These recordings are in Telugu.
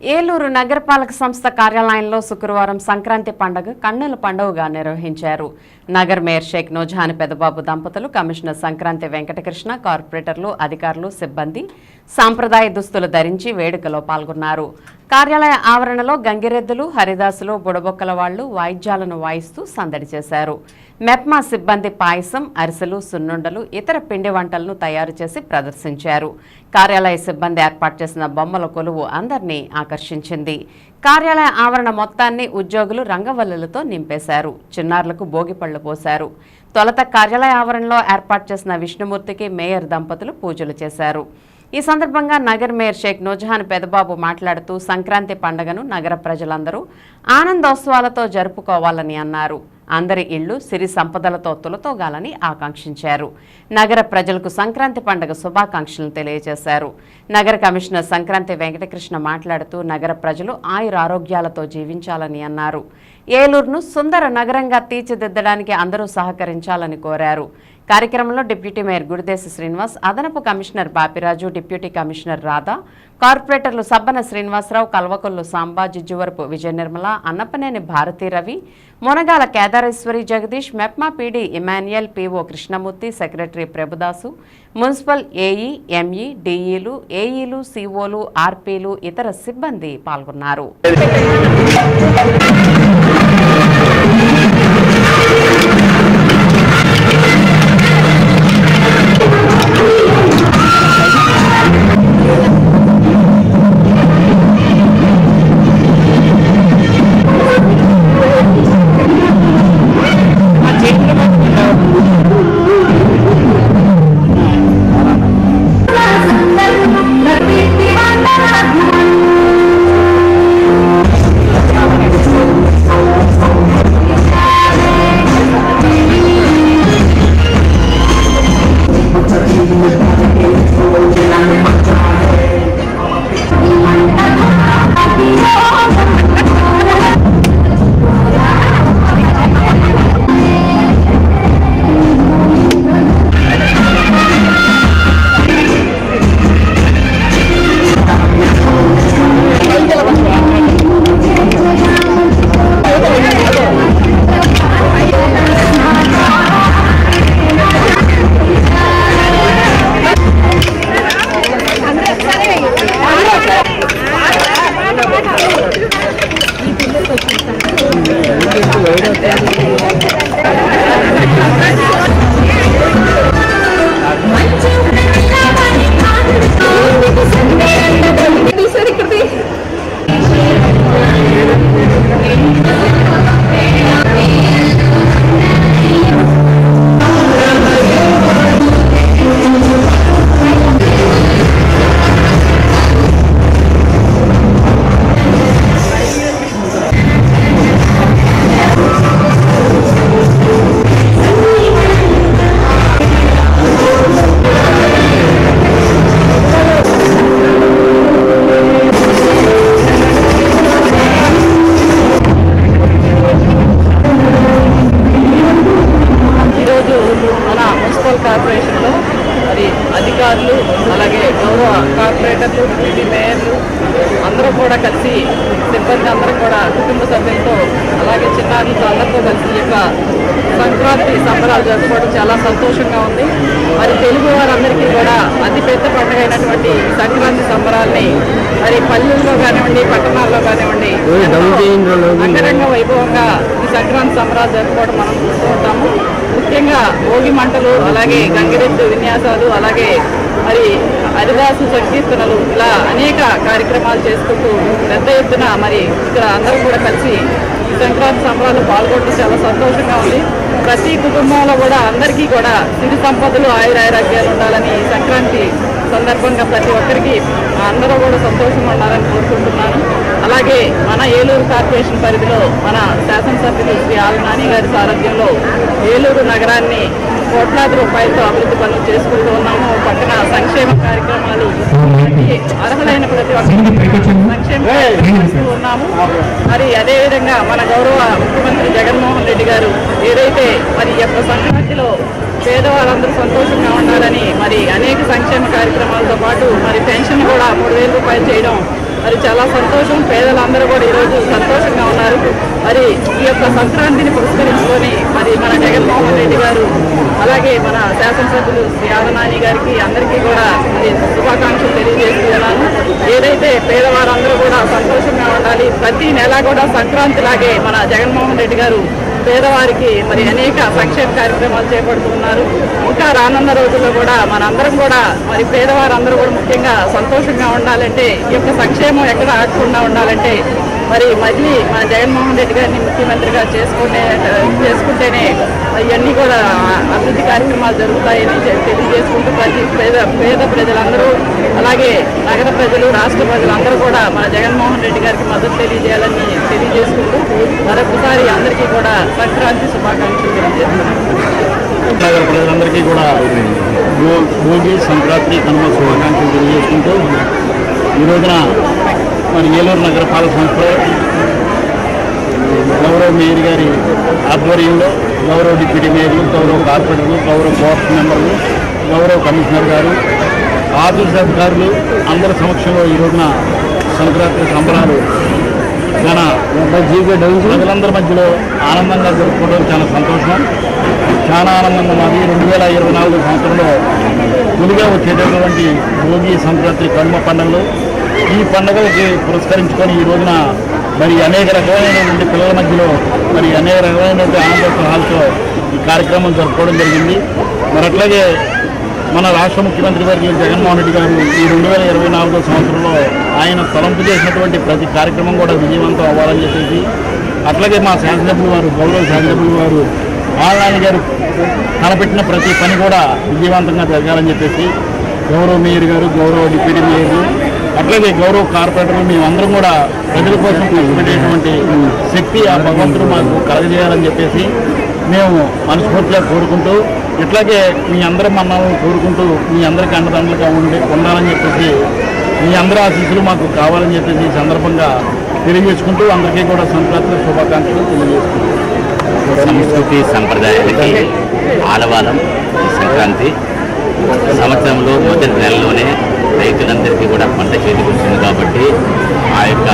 ఏలూరు నగరపాలక సంస్థ కార్యాలయంలో శుక్రవారం సంక్రాంతి పండుగ కన్నుల పండుగగా నిర్వహించారు. నగర్ మేయర్ షేక్ నోజాన్ పెదబాబు దంపతులు కమిషనర్ సంక్రాంతి వెంకటకృష్ణ కార్పొరేటర్లు అధికారులు సిబ్బంది సాంప్రదాయ దుస్తులు ధరించి వేడుకలో పాల్గొన్నారు. కార్యాలయ ఆవరణలో గంగిరెద్దులు హరిదాసులు బుడబొక్కల వాళ్ళు వాయిద్యాలను వాయిస్తూ సందడి చేశారు. మెప్మా సిబ్బంది పాయసం అరిసెలు సున్నుండలు ఇతర పిండి వంటలను తయారు చేసి ప్రదర్శించారు. కార్యాలయ సిబ్బంది ఏర్పాటు చేసిన బొమ్మల కొలువు అందరినీ ఆకర్షించింది. కార్యాలయ ఆవరణ మొత్తాన్ని ఉద్యోగులు రంగవల్లులతో నింపేశారు. చిన్నారులకు భోగిపళ్ళు పోశారు. తొలత కార్యాలయ ఆవరణలో ఏర్పాటు చేసిన విష్ణుమూర్తికి మేయర్ దంపతులు పూజలు చేశారు. ఈ సందర్భంగా నగర్ మేయర్ షేక్ నూజహాన్ పెదబాబు మాట్లాడుతూ సంక్రాంతి పండుగను నగర ప్రజలందరూ ఆనందోత్సవాలతో జరుపుకోవాలని అన్నారు. అందరి ఇళ్ళు సిరి సంపదలతో తులతోగాలని ఆకాంక్షించారు. నగర ప్రజలకు సంక్రాంతి పండుగ శుభాకాంక్షలను తెలియజేశారు. నగర కమిషనర్ సంక్రాంతి వెంకటకృష్ణ మాట్లాడుతూ నగర ప్రజలు ఆయురారోగ్యాలతో జీవించాలని అన్నారు. ఏలూరును సుందర నగరంగా తీర్చిదిద్దడానికి అందరూ సహకరించాలని కోరారు. కార్యక్రమంలో డిప్యూటీ మేయర్ గుడిదేశి శ్రీనివాస్ అదనపు commissioner Bapiraju deputy commissioner Radha కార్పొరేటర్లు Sabbana Srinivasarao Kalvakollu Samba Jijjuvarapu Vijaya Nirmala Annapaneni Bharathi Ravi Munagala Kedareswari Jagadish MEPMA PD Emmanuel PO Krishnamurthy secretary Prabhudas municipal AE ME డిఈలు ఏఈలు సిఓలు ఆర్పీలు ఇతర సిబ్బంది పాల్గొన్నారు. గౌరవ కార్పొరేటర్లు డిప్యూటీ మేయర్లు అందరూ కూడా కలిసి సిబ్బంది అందరూ కూడా కుటుంబ సభ్యులతో అలాగే చిన్నారులతో అందరితో కలిసి ఈ యొక్క సంక్రాంతి సంబరాలు జరుపుకోవడం చాలా సంతోషంగా ఉంది. మరి తెలుగు వారందరికీ కూడా అతిపెద్ద పండుగ అయినటువంటి సంక్రాంతి సంబరాల్ని మరి పల్లెల్లో కానివ్వండి పట్టణాల్లో కానివ్వండి అంగరంగ వైభవంగా ఈ సంక్రాంతి సంబరాలు జరుపుకోవడం మనం చూస్తూ ఉంటాము. ముఖ్యంగా భోగి మంటలు అలాగే గంగిరెద్దు విన్యాసాలు అలాగే మరి హరిదాసు సంకీర్తనలు ఇలా అనేక కార్యక్రమాలు చేసుకుంటూ పెద్ద ఎత్తున మరి ఇక్కడ అందరూ కూడా కలిసి ఈ సంక్రాంతి సంబరాలు పాల్గొనడం చాలా సంతోషంగా ఉంది. ప్రతి కుటుంబంలో కూడా అందరికీ కూడా సిరి సంపదలు ఆయురారోగ్యాలు ఉండాలని ఈ సంక్రాంతి సందర్భంగా ప్రతి ఒక్కరికి అందరూ కూడా సంతోషంగా ఉండాలని కోరుకుంటున్నాను. అలాగే మన ఏలూరు కార్పొరేషన్ పరిధిలో మన శాసనసభ్యులు శ్రీ ఆల్ నాని గారి సారథ్యంలో ఏలూరు నగరాన్ని కోట్లాది రూపాయలతో అభివృద్ధి పనులు చేసుకుంటూ ఉన్నాము. పక్కన సంక్షేమ కార్యక్రమాలు అర్హులైన ప్రతి ఒక్కరికి సంక్షేమ ఉన్నాము. మరి అదేవిధంగా మన గౌరవ ముఖ్యమంత్రి జగన్మోహన్ రెడ్డి గారు ఏదైతే మరి ఈ యొక్క సంక్రాంతిలో పేదవాళ్ళందరూ సంతోషంగా ఉండాలని మరి అనేక సంక్షేమ కార్యక్రమాలతో పాటు మరి పెన్షన్ కూడా మూడు వేల రూపాయలు చేయడం మరి చాలా సంతోషం. పేదలందరూ కూడా ఈరోజు సంతోషంగా ఉన్నారు. మరి ఈ యొక్క సంక్రాంతిని పురస్కరించుకొని మరి మన జగన్మోహన్ రెడ్డి గారు అలాగే మన శాసనసభ్యులు శ్రీ ఆదనాని గారికి అందరికీ కూడా మరి శుభాకాంక్షలు తెలియజేస్తున్నాను. ఏదైతే పేదవారందరూ కూడా సంతోషంగా ఉండాలి ప్రతి నెల కూడా సంక్రాంతి లాగే మన జగన్మోహన్ రెడ్డి గారు పేదవారికి మరి అనేక సంక్షేమ కార్యక్రమాలు చేపడుతున్నారు. ఇంకా రానున్న రోజుల్లో కూడా మనందరం కూడా మరి పేదవారందరూ కూడా ముఖ్యంగా సంతోషంగా ఉండాలంటే ఈ యొక్క సంక్షేమం ఎక్కడ ఆగకుండా ఉండాలంటే మరి మళ్ళీ మన జగన్మోహన్ రెడ్డి గారిని ముఖ్యమంత్రిగా చేసుకునే చేసుకుంటేనే ఇవన్నీ కూడా అభివృద్ధి కార్యక్రమాలు జరుగుతాయని తెలియజేసుకుంటూ ప్రతి పేద పేద ప్రజలందరూ అలాగే నగర ప్రజలు రాష్ట్ర ప్రజలందరూ కూడా మన జగన్మోహన్ రెడ్డి గారికి మద్దతు తెలియజేయాలని తెలియజేసుకుంటూ మరొకసారి అందరికీ కూడా సంక్రాంతి శుభాకాంక్షలు తెలియజేస్తున్నాను. నగర ప్రజలందరికీ కూడా భోగి సంక్రాంతి కనుమ శుభాకాంక్షలు తెలియజేసుకుంటూ ఈ రోజున మరి ఏలూరు నగరపాలక సంస్థలో గౌరవ మేయర్ గారి ఆధ్వర్యంలో గౌరవ డిప్యూటీ మేయర్లు గౌరవ కార్పొరేటర్లు గౌరవ బోర్డు మెంబర్లు గౌరవ కమిషనర్ గారు ఆఫీస్ అధికారులు అందరి సమక్షంలో ఈ రోజున సంక్రాంతి సంబరాలు చాలా ప్రజలందరి మధ్యలో ఆనందంగా జరుపుకోవడం చాలా సంతోషం. చాలా ఆనందంగా మాది. రెండు వేల ఇరవై నాలుగు సంవత్సరంలో తొలిగా వచ్చేటటువంటి భోగి సంక్రాంతి కనుమ పండుగలు ఈ పండుగలకి పురస్కరించుకొని ఈ రోజున మరి అనేక రకమైనటువంటి పిల్లల మధ్యలో మరి అనేక రకమైనటువంటి ఆనందోత్సవాలతో ఈ కార్యక్రమం జరుపుకోవడం జరిగింది. మరి అట్లాగే మన రాష్ట్ర ముఖ్యమంత్రి గారు జగన్మోహన్ రెడ్డి గారు ఈ రెండు వేల ఇరవై నాలుగో సంవత్సరంలో ఆయన తలంపు చేసినటువంటి ప్రతి కార్యక్రమం కూడా విజయవంతం అవ్వాలని చెప్పేసి అట్లాగే మా శాసనసభ్యులు వారు గౌరవ శాసనసభ్యులు వారు ఆళ్ళనాని గారు తలపెట్టిన ప్రతి పని కూడా విజయవంతంగా జరగాలని చెప్పేసి గౌరవ మేయర్ గారు గౌరవ డిప్యూటీ మేయర్లు అట్లాగే గౌరవ కార్పొరేటర్లు మేమందరం కూడా ప్రజల కోసం కష్టపడేటువంటి శక్తి ఆ భగవంతుడు మాకు కలగజేయాలని చెప్పేసి మేము మనస్ఫూర్తిగా కోరుకుంటూ ఇట్లాగే మీ అందరి మన్నాలను కోరుకుంటూ మీ అందరికి అండదండలుగా ఉండి ఉండాలని చెప్పేసి మీ అందరి ఆశీస్సులు మాకు కావాలని చెప్పేసి ఈ సందర్భంగా తెలియజేసుకుంటూ అందరికీ కూడా సంక్రాంతి శుభాకాంక్షలు తెలియజేసుకుంటాం సంస్కృతి సంప్రదాయాలకి ఆలవాలం సంక్రాంతి. సంవత్సరంలో మొదటి నెలలోనే రైతులందరికీ కూడా పంట చేతికి వస్తుంది కాబట్టి ఆ యొక్క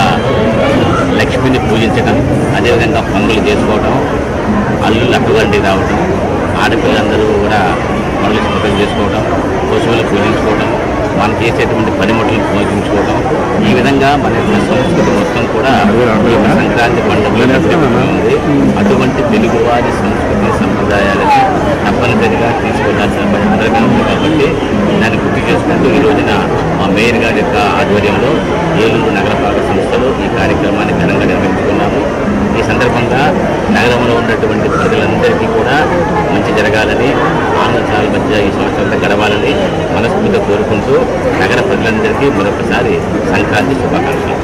లక్ష్మిని పూజించడం అదేవిధంగా పనులు చేసుకోవడం అల్లుళ్ళు అటువంటి రావడం ఆడపిల్లలందరూ కూడా పనులు స్మృతం చేసుకోవడం పశువులు పూజించుకోవడం మనం చేసేటువంటి పనిముట్లు పూజించుకోవడం ఈ విధంగా మన యొక్క సంస్కృతి మొత్తం కూడా సంక్రాంతి పండుగ ఉంది అటువంటి తెలుగువారి సంస్కృతి సంప్రదాయాలని తప్పనిసరిగా తీసుకోవాల్సిన బాధ్యతగా ఉంది కాబట్టి దాన్ని గుర్తు చేసుకుంటూ ఈ రోజున మా మేయర్ గారి యొక్క ఆధ్వర్యంలో ఏలూరు నగరపాలక సంస్థలు ఈ కార్యక్రమాన్ని ఘనంగా నిర్వహించుకున్నాము ఈ సందర్భంగా నగరంలో ఉన్నటువంటి ప్రజలందరికీ కూడా మంచి జరగాలని ఆనందాల మధ్య ఈ సంవత్సరంతో గడవాలని మనస్ఫూర్తిగా కోరుకుంటూ నగర ప్రజలందరికీ మరొకసారి సంక్రాంతి శుభాకాంక్షలు.